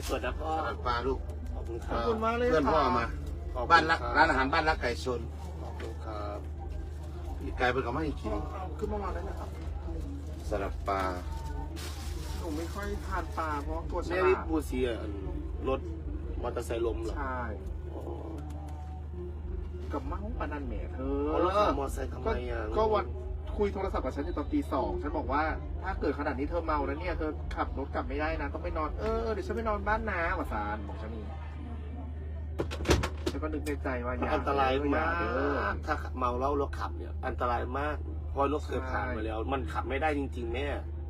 ฟ์สดนะพ่อสลัดปลาลูกขอบคุณคขรัอบบคุณมากเลยเพื่อนพ่อค่ะมา ขอบคุณบ้านรักคบร้านอาหารบ้านรักไก่ชนขอบคุณครับพี่ไก่เป็นกับไม่ให้กินเอาขึ้นมาวางได้ไหมครับสลัดปลาหนูไม่ค่อยทานปลาเพราะกลัวฉแม่ลาวิดบูเซียรถมอเตอร์ไซค์ล้มเหรอใช่อ๋อกับเมาปานันแหม่เธอเอาแล้วขับมอเตอร์ไซค์ทำไมก็อะก็วัน คุยโทรศัพท์กับฉันอยู่ตอนตีสองฉันบอกว่าถ้าเกิดขนาดนี้เธอเมาแล้วเนี่ยเธอขับรถกลับไม่ได้นะ ต้องไปนอนเออเดี๋ยวฉันไปนอนบ้านนาว่าซานบอกฉันนี่ฉันก็นึกในใจว่าอย่าอันตรายอย่มากเด้อถ้าเมาแล้วรถขับเนี่ย อันตรายมากเพราะรถเคยผ่านมาแล้ว มันขับไม่ได้จริงๆแม่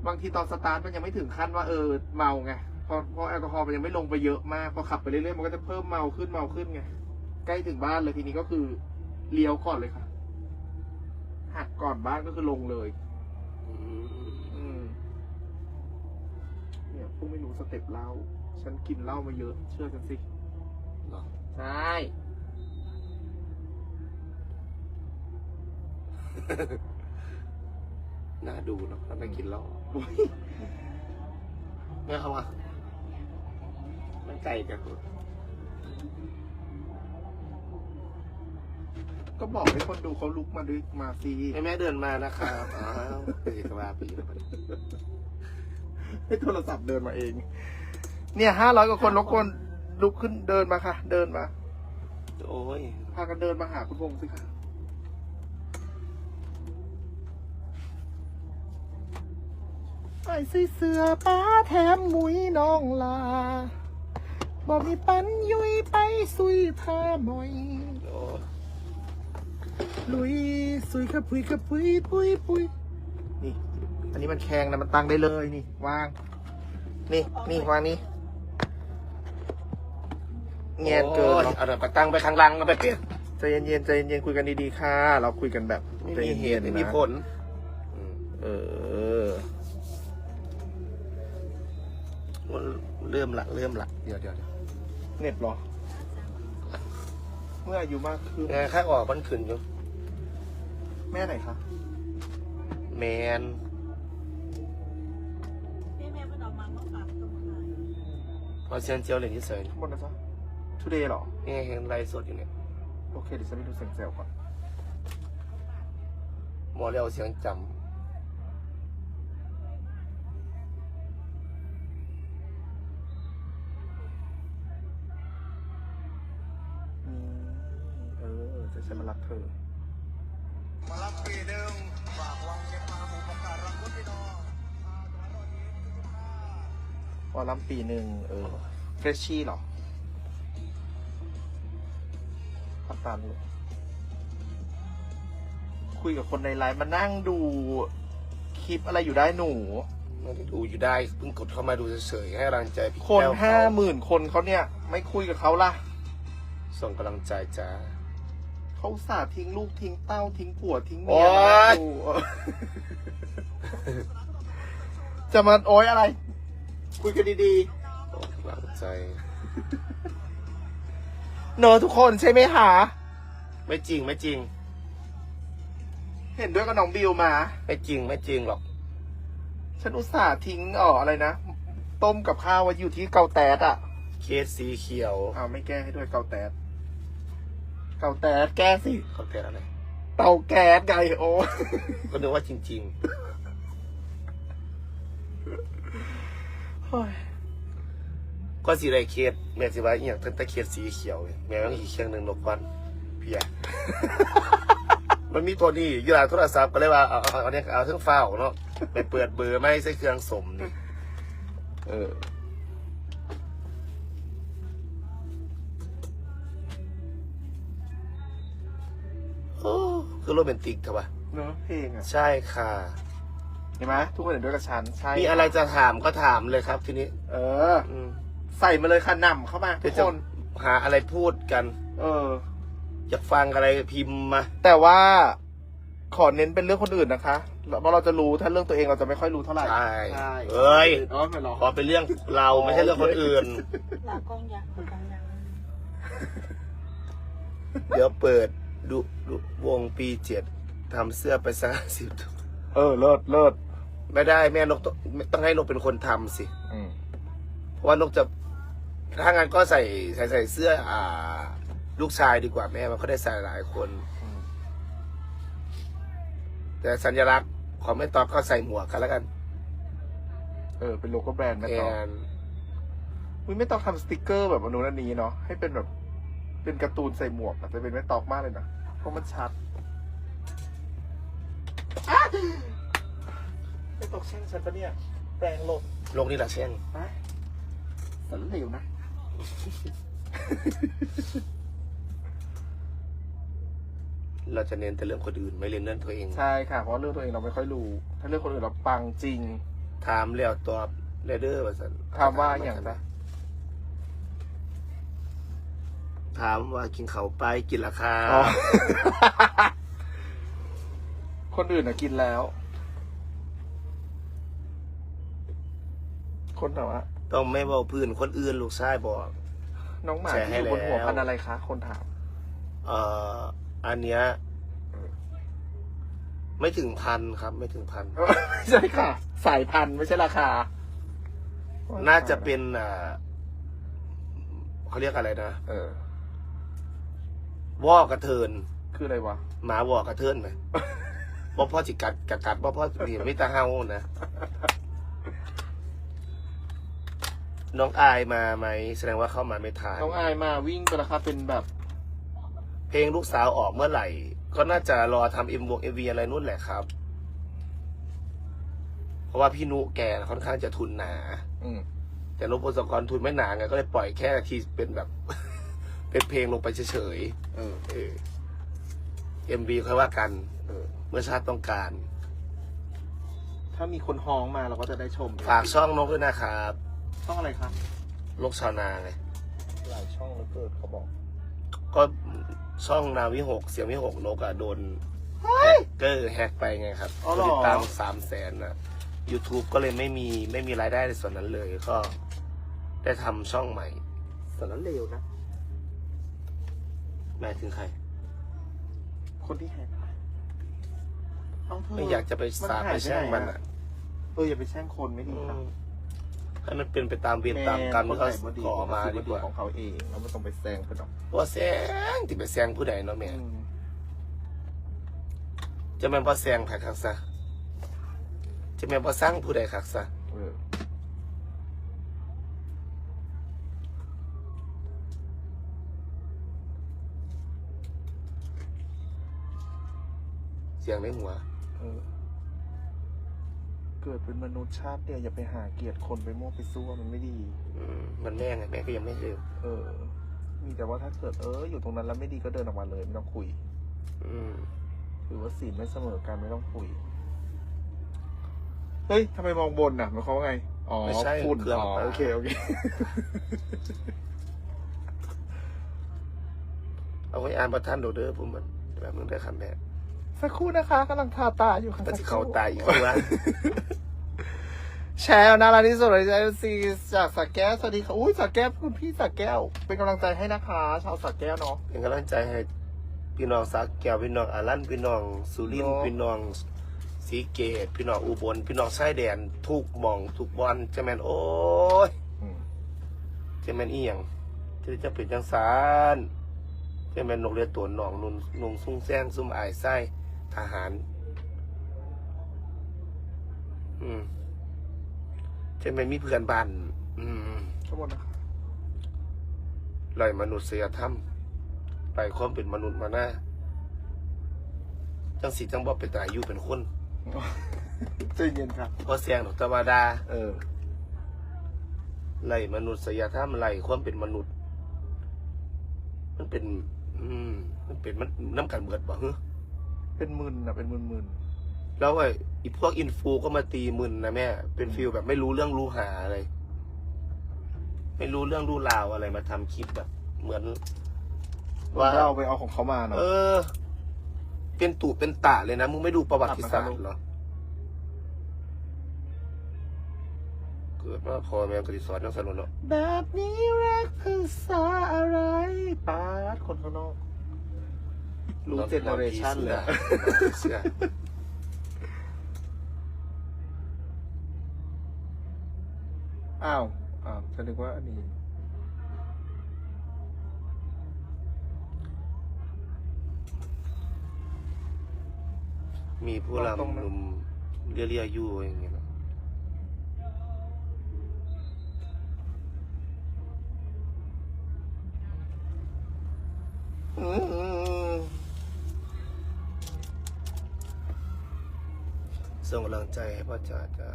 บางทีตอนสตาร์ทมันยังไม่ถึงขั้นว่าเออเมาไงเพราะเพราะแอลกอฮอล์มันยังไม่ลงไปเยอะมากพอขับไปเรื่อยๆมันก็จะเพิ่มเมาขึ้นเมาขึ้นไงใกล้ถึงบ้านเลยทีนี้ก็คือเลี้ยวก่อนเลยค่ะ หักก่อนบ้านก็คือลงเลยอืมอืมเนี่ยพวกไม่รู้สเต็ปเหล้าฉันกินเหล้ามาเยอะ เชื่อฉันสิเหรอใช่น่าดูเนาะถ้าไปกินเหล้าแม่เข้ามามันไกลกัน ก็บอกให้คนดูเขาลุกมาด้วยมาซีแม่แม่เดินมานะครับอ้าวเป็นกระบาปีแล้วมันให้โทรศัพท์เดินมาเอง เนี่ยห้าร้อยกว่าคนรบกวนลุกขึ้นเดินมาค่ะ เดินมา โอ้ยพากันเดินมาหาคุณวงสิคะไอ้สีเสือป้าแถมหมุยน้องลาบอกมีปันยุยไปสุยพาหมอย โอ้ย ลุยสุยขะปุยขะปุยปุยปุยนี่ อันนี้มันแข็งนะมันตั้งได้เลยนี่ วาง นี่นี่วางนี่เงียนเกินโอ้ยเนาะเอาเดี๋ยวไปตั้งไปข้างหลังเอาไปเปลี่ยนใจเย็นๆใจเย็นๆคุยกันดีๆค่ะ เราคุยกันแบบไม่ใจมีเหเย็นตุๆไม่นะมีผลอืมเออเริ่มละเริ่มละเดี๋ยวเดี๋ยวเดี๋ยวเหน็บเหรอ เมื่ออายุมากขึ้นงานข้างออกมันขึ้นอยู่ แม่ไหนคะแมนแม่แม่มันออกมาเมื่อฝากตรงไหนพอเซียนเจียวเหรียญที่เสยข้างบนนะจ๊ะ today เหรอ นี่ไงเห็นไลฟ์สดอยู่เนี่ยโอเคเดี๋ยวฉันไปดูเสียงแซวก่อนหมอเรียวเสียงจอืมเออจะฉันมารับเธอ ลลัมปีหนึ่งเออเฟรชชี่เหรอพัตตันเลยคุยกับคนในไลน์มานั่งดูคลิปอะไรอยู่ได้หนูำไม่ได้ดูอยู่ได้เพิ่งกดเข้ามาดูเฉยๆให้กำลังใจพี่คนแก้วเขห้าหมื่นคนเขาเนี่ย ไม่คุยกับเขาล่ะ ส่งกำลังใจจ้า เขาอุตสาห์ทิ้งลูกทิ้งเต้าทิ้งผัวทิ้งโอ๊เมียยมาดูเออจะมาโอ้ยอะไร คุยกันดีส่งกำลังใจๆเนอะทุกคนใช่ไหมหาไม่จริงไม่จริง เห็นด้วยกับน้องบิวมา ไม่จริงไม่จริงหรอก ฉันอุตส่าห์ทิ้งเอ๋ออะไรนะ ต้มกับข้าวไว้อยู่ที่เกาแตดอะเคสสีเขียวอ้าวไม่แก้ให้ด้วยเกาแตดเกาแตดแก้สิ เขาเป็นอะไรเตาแก๊สไงโอ้ ก็นึกว่าจริงเฮ้ยๆ ก็สีไรเคสแม่สิว่าอหย่างตั้งแต่เคสสีเขียว แม่ต้องอีกเครื่องหนึ่งนกวันเพียมันมีตัวนี้อยู่หลังโทรศัพท์ก็เลยว่าเอาเอาเอาเนี่ยเอาเครื่องฟ้าวเนาะไปเปิดเบอร์ไม่ใช่เครื่องสมนี่เออโอ้คือโรแมนติกเถอะวะเนอะเพลงอะ ใช่ค่ะ เห็นไหมทุกคนเห็นด้วยกับฉันใช่มีอะไรจะถามก็ถามเลยครับทีนี้เออ อืมใส่มาเลยค่ะนำเข้ามาทุเดี๋ยวจะกคนหาอะไรพูดกัน เออ อยากฟังอะไรพิมพ์มา แต่ว่าขอเน้นเป็นเรื่องคนอื่นนะคะเพราะเราจะรู้ถ้าเรื่องตัวเองเราจะไม่ค่อยรู้เท่าไหร่ ใช่ใช่ เอ้ยอ๋อไม่หรอ ขอเป็นเรื่องเราไม่ใช่เรื่องคนอื่น หลากองยักษ์กองยักษ์เดี๋ยวเปิดดูดูวงปีเจ็ดทำเสื้อไปสักสิบตัว เออ เลิศเลิศไม่ได้แม่นกต้องต้องให้นกเป็นคนทำสิ อืมเพราะว่านกจะถ้างั้นก็ใส่ใส่ใส่เสื้อ อ่า ลูกชายดีกว่าแม่มันก็ได้ใส่หลายคน อืมแต่สัญลักษณ์ของแม่ตอบก็ใส่หมวกกันแล้วกันเออ เป็นโลโก้แบรนด์แม่แอตองนมึงไม่ต้องทำสติกเกอร์แบบอนนุนันนี้เนาะ ให้เป็นแบบ เป็นการ์ตูนใส่หมวกอะจะเป็นแม่ตอกมากเลยนะ เพราะมันชัดอ๊ะ ไม่ตกแช่งฉันปะเนี่ย แปลงหลบโลกนี้ละเช่นไปสันเหลวนะ เราจะเน้นแต่เรื่องคนอื่นไม่เน้นเรื่องตัวเอง ใช่ค่ะ เพราะเรื่องตัวเองเราไม่ค่อยรู้ ถ้าเรื่องคนอื่นเราปังจริง ถามแล้วตอบเรเดอร์ว่าสันถามว่าอย่างไรถามว่ากินเขาวไปกินราคา อ๋อ คนอื่นอะกินแล้ว คนแต่ว่าต้องไม่บอกพื้นคนอื่นลูกชายบอก น้องหมาแชร์ให้ที่อยู่บนหัวแล้ว พันธุ์อะไรคะ คนถาม เอ่ออันเนี้ยไม่ถึงพันครับ ไม่ถึงพัน ไม่ใช่ค่ะ สายพันธุ์ไม่ใช่ราคา น่าจะเป็นอ่าเขาเรียกอะไรนะเออ วอกระเทิน คืออะไรวะ หมาวอกระเทินไหม บ่พ่อจิกัดกัดกัดบ่พ่อนี่ไม่ตาเฮานะ น้องอายมาไหมแสดงว่าเข้ามาไม่ทันน้องอายมาวิ่งไปแล้วครับเป็นแบบ เพลงลูกสาวออกเมื่อไหร่ ก็น่าจะรอทำเอ็มวงเอวีอะไรนู่นแหละครับ เพราะว่าพี่นุแกค่อนข้างจะทุนหนา อืมแต่นพพงศกรทุนไม่หนาไงก็เลยปล่อยแค่ที่เป็นแบบ เป็นเพลงลงไปเฉยเออๆเออเอ็มวีค่อยว่ากัน เออเมื่อชาติต้องการ ถ้ามีคนฮ้องมาเราก็จะได้ชมฝากช่องนกด้วยนะครับช่องอะไรครับนกชาวนาไงหลายช่องเหลือเกินเขาบอก ก็ช่องนาวิหกเสียงวิหกนกอะโดนแฮกเกอร์แฮกไปไงครับอ๋อเหรอ ติดตามสามแสนนะ YouTube ก็เลยไม่มีไม่มีรายได้ในส่วนนั้นเลยก็ได้ทำช่องใหม่สารเลวนะ หมายถึงใคร คนที่แฮกไป เอาเถอะ ไม่อยากจะไปสาบไปแช่งมันอะเอออย่าไปแช่งคนไม่ดีครับให้มันเป็นไปตามเวรตามกรรมที่เขาคนไหนบ่ก่อมาก็ดีคืกว่าของเขาเองแล้วไม่ต้องไปแซงเขาหรอกว่าแซงที่ไปแซงผู้ใดเนาะแม่อืมจะแม่นว่าแซงใครคักซะจะแม่นว่าสร้างผู้ใดคักซะเออเสียงในหัวเออเกิดเป็นมนุษย์ชาติเดียวอย่าไปหาเกลียดคนไปมั่วไปซั่วมันไม่ดี อืมมันแม่ไงแม่ก็ยังไม่เร็วเออ มีแต่ว่าถ้าเกิดเออ อยู่ตรงนั้นแล้วไม่ดีก็เดินออกมาเลย ไม่ต้องคุย อืมหรือว่าศีลไม่เสมอกันไม่ต้องคุย เฮ้ยทำไมมองบนน่ะหมายความว่าไง อ๋อไม่ใช่ฝุ่นเครื่องอ๋อปลาโอเคโอเค เอาไว้อ่านประท่านโดเดอร์ผมมันแบบมึงได้คำแม่ สักครู่นะคะกำลังทาตาอยู่ค่ะก็สัจะกคเขารู่ตายอีกครั้งว่าแชร์น่ารักที่สุดเลยซีจากสักแก้วสวัสดีค่ะอุ้ยสักแก้วคุณพี่สักแก้ว เป็นกำลังใจให้นะคะ ชาวสักแก้วเนาะ เป็นกำลังใจให้พี่น้องสักแก้วพี่น้องอารันพี่น้องสุรินทร์เนาะ พี่น้องสีเกต พี่น้องอุบลพี่น้องชายแดนทุกหม่องทุกบอลจะแม่นโอ้ยอืมจะแม่นอีหยังจะจะเป็นจังสารจะแม่นนกเรือตัวหนองนุนนุงซุ่งแซงซุ่มอายไส้ ทหาร อืมจะแม่นมีเพื่อนบ้าน อืมขอบคุณนะคะไล่มนุษยธรรมไปความเป็นมนุษย์มาหน้าจังสีจังบ่เป็นตาอายุเป็นคนใจเย็นครับเพราะเสียงดอกตะวาดา เออไล่มนุษยธรรมไล่ความเป็นมนุษย์ มันเป็น อืม มันเป็นมันน้ำกันเบิดบ่ฮึ เป็นมึนอะเป็นมึนมึนแล้วไอ้อีพวกอินฟูก็มาตีมึนนะแม่ เป็นฟิลแบบไม่รู้เรื่องรู้หาอะไร ไม่รู้เรื่องรู้ราวอะไรมาทำคลิปแบบ เหมือนๆว่า เราไปเอาของเขามาเนาะ เออ เป็นตู่เป็นตาเลยนะ มึงไม่ดูประวัติศาสตร์เหรอ เกิดมาพอแม่กติสอนนักสนุนเนาะแบบนี้รักภาษาอะไรป้าดคนข้างนอก รู้เจเนอเรชันเลยอ้าว อ้าวจะนึกว่าอันนี้ มีผู้ลำนุ่มเรียเรียยู่อย่างเงี้ยนะอื ส่งกำลังใจให้พ่อจ๋าจ้า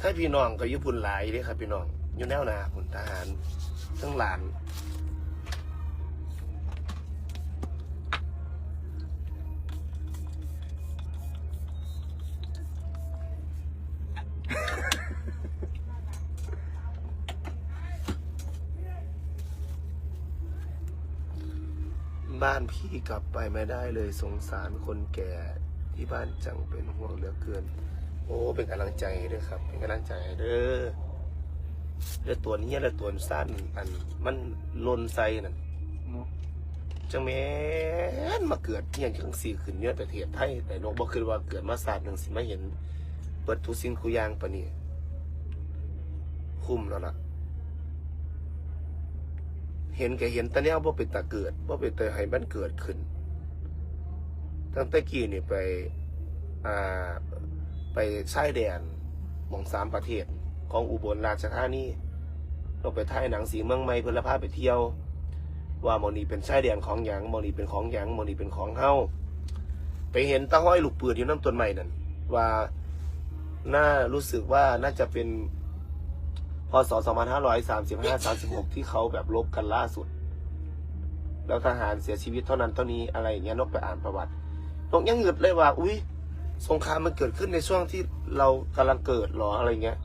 ถ้าพี่น้องก็ยุพุนหลายเลยครับพี่น้องอยู่แนวหนาคุณทหารทั้งหลาน บ้านพี่กลับไปไม่ได้เลยสงสารคนแก่ที่บ้านจังเป็นห่วงเหลือเกิน โอ้เป็นกำลังใจด้วยครับ เป็นกำลังใจเด้อเลือตัวนี้และตัวสั้นอัน มันลนไซนั่นเนาะจังแม่นมาเกิดอหย่างจังสี่ขึ้นเนื้อประเทศไทยแต่นกบ่คือว่าเกิดมาศาสตร์หนึ่งสิมาเห็น เปิดทุสิ่งทุยางปะนี่คุ้มแล้วล่ะ เห็นแกเห็นตะเนี้ยว่าเป็นตาเกิดว่าเป็นตาให้มันเกิดขึ้น ตั้งแต่กี้นี่ไปอ่าไปชายแดนมองสามประเทศของอุบลราชธานีเราไปถ่ายหนังสีเมืองใหม่เพื่อละพาไปเที่ยว ว่ามอนีเป็นชายแดนของหยังมอนีเป็นของหยังมอนีเป็นของเฮาไปเห็นตาห้อยลูกเปืนอยู่น้ำต้นไม้นั่นว่าน่ารู้สึกว่าน่าจะเป็น พศ 2535 36 ที่เขาแบบลบกันล่าสุด แล้วทหารเสียชีวิตเท่านั้นเท่านี้อะไรอย่างเงี้ยนกไปอ่านประวัตินกยังหงึดเลยว่า อุ้ยสงครามมันเกิดขึ้นในช่วงที่เรากำลังเกิดหรออะไรเงี้ย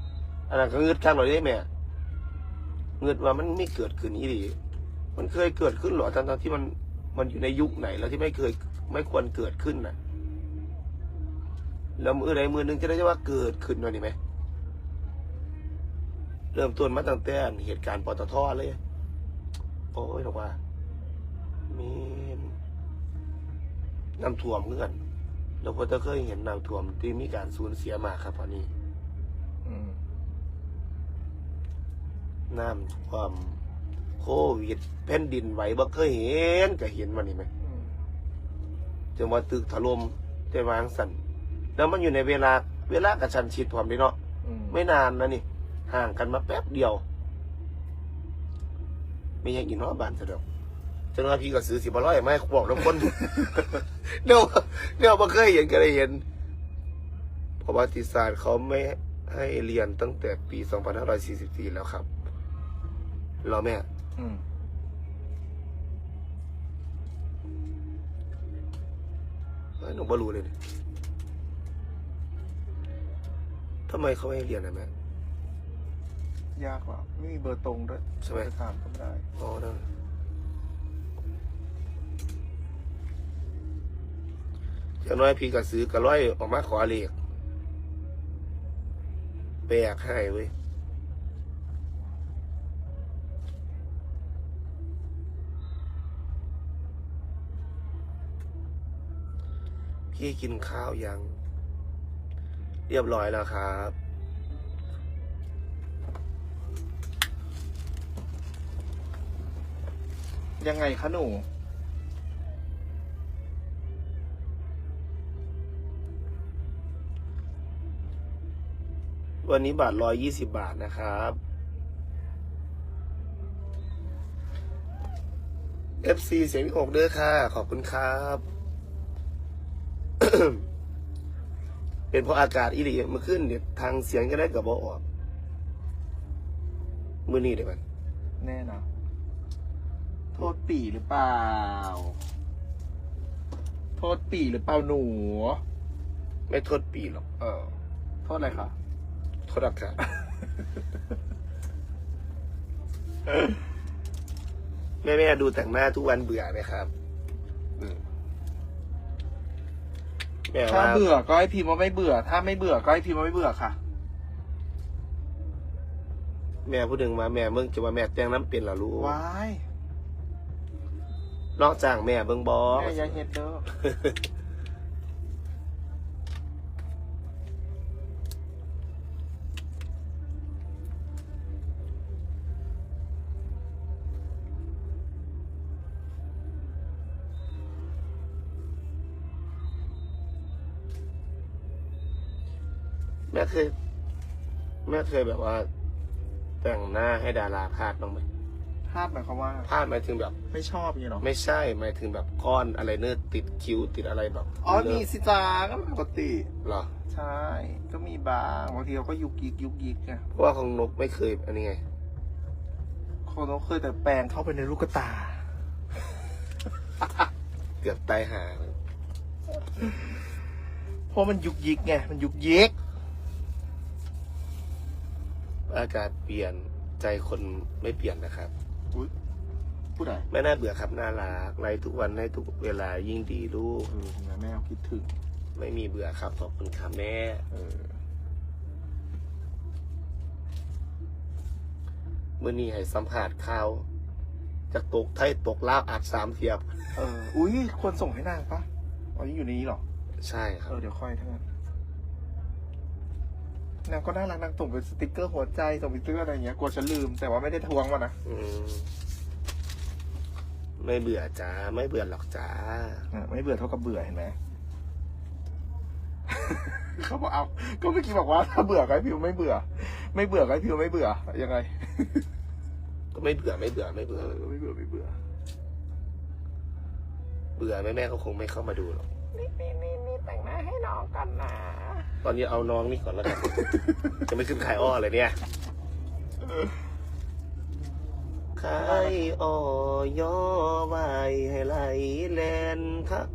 อันนั้นก็งึดข้างหน่อยได้ไหมงึดว่ามันไม่เกิดขึ้นอีหลีมันเคยเกิดขึ้นหรอทั้งๆที่มันมันอยู่ในยุคไหนแล้วที่ไม่เคยไม่ควรเกิดขึ้นน่ะแล้วมือใดมือหนึงจะได้ว่าเกิดขึ้นหน่อยนี่ไหม เริ่มต้นมาตั้งแต่เหตุการณ์ปตทเลย โอ้ยบอกว่า มีน้ำท่วมเงื่อนเราก็จะเคยเห็นน้ำท่วมที่มีการสูญเสียมากครับตอนนี้อืมน้ำท่วมโควิดแผ่นดินไหวบ่เคยเห็นก็เห็นมานี่ไหมอืมจนว่าตึกถล่มแต่วางสั่นแล้วมันอยู่ในเวลา เวลากระชันชิดพร้อมเด้เนาะอืมไม่นานนะนี่ ห่างกันมาแป๊บเดียว ไม่ยังกินฮอดบ้านซะดอกจนว่าพี่ก็ซื้อสิบร้อยไม่บอกน้ำคนเดี๋ยวเดี๋ยวมาเคยเห็นก็ได้เห็นประวัติศาสตร์เขาไม่ให้เรียนตั้งแต่ปี 2544 แล้วครับรอแม่อืมเอ้ยหนูไม่รู้เลยเนี่ยทำไมเขาไม่ให้เรียนนะแม่ ยากกว่าไม่มีเบอร์ตรงด้วยใช่ไหม จะถามก็ไม่ได้อ๋อนั่นอย่างน้อยพี่ก็ซื้อกระร้อยออกมาขอเลขแบกให้เว้ย พี่กินข้าวยัง เรียบร้อยแล้วครับ ยังไงคะหนู วันนี้บาทร้อยยี่สิบาทนะครับ FC เสียงหกเด้อค่ะ ขอบคุณครับ เป็นเพราะอากาศอีหลีเมื่อขึ้นเนี่ยทางเสียงก็ได้กับบอออก มือนี้เดี๋ยวมันแน่นะ โทษปีหรือเปล่า โทษปีหรือเปล่าหนู ไม่โทษปีหรอก เออ โทษอะไรคะ โทษอากาศ แม่แม่ๆดูแต่งหน้าทุกวันเบื่อไหมครับอืมแม่ถ้าว่าเบื่อก็ให้พิมพ์ว่าไม่เบื่อ ถ้าไม่เบื่อก็ให้พิมพ์ว่าไม่เบื่อค่ะ แม่พูดถึงมาแม่เบิ่งจะว่าแม่แต่งน้ำเป็นเหรอลูกว้าย นอกจากแม่เบิ่งบอ่อย่าเฮ็ดเด้อแม่เคยแม่เคยแบบว่า แต่งหน้าให้ดาราพาดบ้างไหม ภาพหมายความว่า พลาดหมายถึงแบบ ไม่ชอบอย่างเงี้ยหรอไม่ใช่หมายถึงแบบก้อนอะไรเนื้อติดคิ้วติดอะไรแบบอ๋อมีสิจ้าก็ปกติ เหรอใช่ ก็มีบางบางทีเราก็ยุกยิกยุกยิกไงเพราะว่าของนกไม่เคยอันนี้ไงคนเราเคยแต่แปลงเข้าไปในลูกตา เกือบตายหาเพราะมันยุกยิกไงมันยุกยิกอากาศเปลี่ยนใจคนไม่เปลี่ยนนะครับ อุ๊ยพูดอะไรไม่น่าเบื่อครับน่ารักไลฟ์ทุกวันให้ทุกเวลายิ่งดีลูก เออเห็นไหมแม่เอาคิดถึง ไม่มีเบื่อครับขอบคุณค่ะแม่ เออ เมื่อนี้ให้สัมผัสข่าวจากตกไทยตกลาวอัดสามเทียบ เออ อุ้ยควรส่งให้นางปะอ๋อยังอยู่ในนี้เหรอ ใช่คเอรับอ เดี๋ยวค่อยทั้งนั้น นางก็น่ารักนางส่งเป็นสติกเกอร์หัวใจส่งเป็นเสื้ออะไรอย่างเงี้ยกลัวฉันลืมแต่ว่าไม่ได้ทวงมานะอืมไม่เบื่อจ้า ไม่เบื่อหรอกจ้า อะไม่เบื่อเท่ากับเบื่อเห็นไหม เขาบอกเอา ก็เมื่อกี้บอกว่าถ้าเบื่อก็ให้พิวไม่เบื่อ ไม่เบื่อก็ให้พิวไม่เบื่อยังไง ก็ไม่เบื่อไม่เบื่อไม่เอเบื่ออไม่เบื่อไม่เบื่อ เบื่อแม่แม่ก็คงไม่เข้ามาดูหรอก นี่นี่นี่นี่แต่งหน้าให้น้องกันนะตอนนี้เอาน้องนี่ก่อนแล้วกัน จะไม่ขึ้นขายอ้อเลยเนี่ยขายอ้อย่อไว้ให้ไหลแลนทัก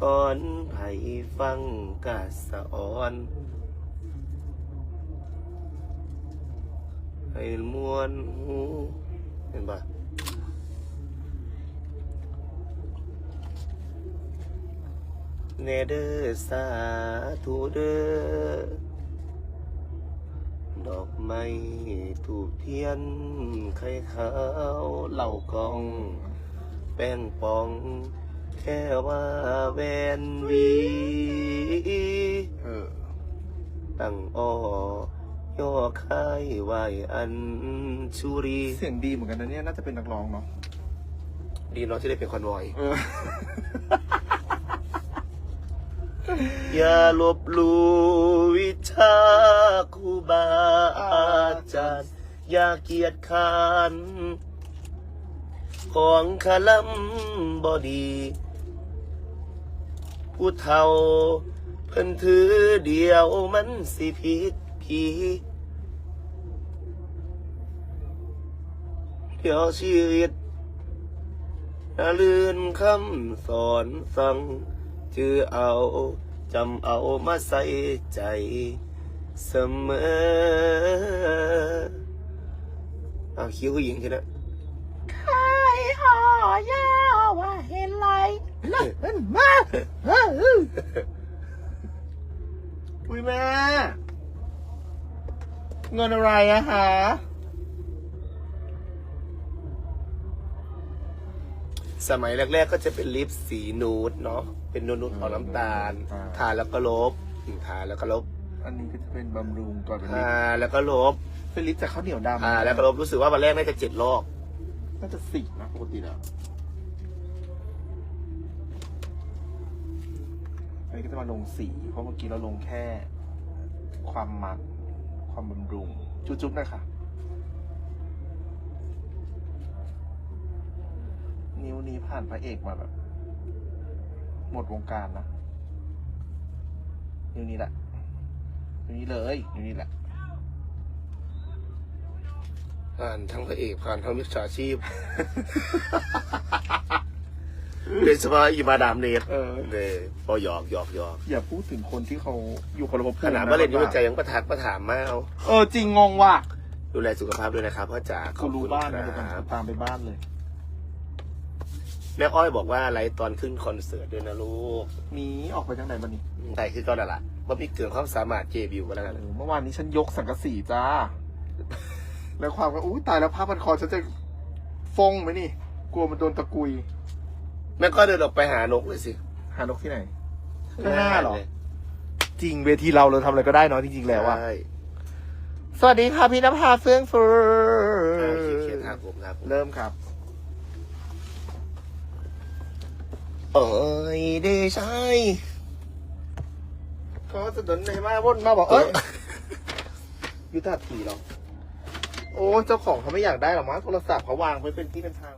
ก่อนไผ่ฟังกาสะอ่อน ให้มวนหูเห็นปะ เนเดอร์สาธุเดอดอกไม้ถูกเทียน ไข่ขาวเหล่ากอง แป้งปอง แค่ว่าแวนวีเออตั้งอ้อย่อค่ายไหวอันชุรี เสียงดีเหมือนกันนะเนี่ย น่าจะเป็นนักร้องเนาะ ดีเนาะที่ได้เป็นคอนวอย เออ อย่าลบหลู่วิชาครูบาอาจารย์ อย่าเกียจคร้าน ของขลัมบอดี ผู้เฒ่าเพิ่นถือเดียวมันสิผิดผีเดี๋ยวชีวิตน่าลืนคำสอนสั่ง จือเอาจำเอามาใส่ใจเสมอเอาคิ้วผู้หญิงทีนะใครหอยาว่าเห็นไรเล่นมาอุ้ยแม่เงินอะไรอะฮะ สมัยแรกๆก็จะเป็นลิปสีนูดเนาะเป็นนูดๆออกน้ำตาลอ่า ทาแล้วก็ลบทาแล้วก็ลบอันนี้ก็จะเป็นบำรุงก่อนเป็นลิทาปแล้วก็ลบเป็นลิปจากข้าวเหนียวดำทาแล้วก็ลบรู้สึกว่าวันแรกน่าจะเจ็ดรอบน่าจะสิบนะปกติแล้วอันนี้ก็จะมาลงสี เพราะเมื่อกี้เราลงแค่ ความมันความบำรุงจุ๊บๆหนะคะ นิ้วนี้ผ่านพระเอกมาแบบ หมดวงการนะนิ้วนี้แหละนิ้วนี้เลยนิ้วนี้แหละ ผ่านทั้งพระเอกผ่านทั้งมิจฉาชีพ โดยเฉพาะอีมาดามเนทเออเดยพอหยอกหยอกหยอกอย่าพูดถึงคนที่เขาอยู่คนละภพภูขมินาดนะว่าเล่นอยุ่งใจยังประทักประถามมาเอาเออจริงงงว่ะดูแลสุขภาพด้วยนะครับพ่อจ๋าขกูอบรู้คุณบ้านคนะเดี๋ยวรับ ตามไปบ้านเลย แม่อ้อยบอกว่าไลฟ์ตอนขึ้นคอนเสิร์ตด้วยนะลูกมีออกไปทางไหนบ้านี่แต่คือก็นั่นแหละว่ามีเกินความสามารถเจบิวก็แล้วกันเออเมื่อวานนี้ฉันยกสังกะสีจ้า แล้วความก็อุ้ยตายแล้วผ้าพันคอฉันจะฟงไหมนี่ กลัวมันโดนตะกุย แม่ก็เดินออกไปหานกเลยสิ หานกที่ไหนข้างหน้าเหรอ จริงเวทีเราเราทำอะไรก็ได้เนาะจริงๆแล้วอะใช่สวัสดีค่ะพี่นภาเฟื่องฟูอ่าเขียนเขียนครับผมครับผมเริ่มครับ เอ้ยเดชายเขาจะเดินในมาวนมาบอกเอ้ยยุทธาถีเหรอ โอ้เจ้าของเขาไม่อยากได้หรอมั้งโทรศัพท์เขาวางไว้เป็นที่เป็นทาง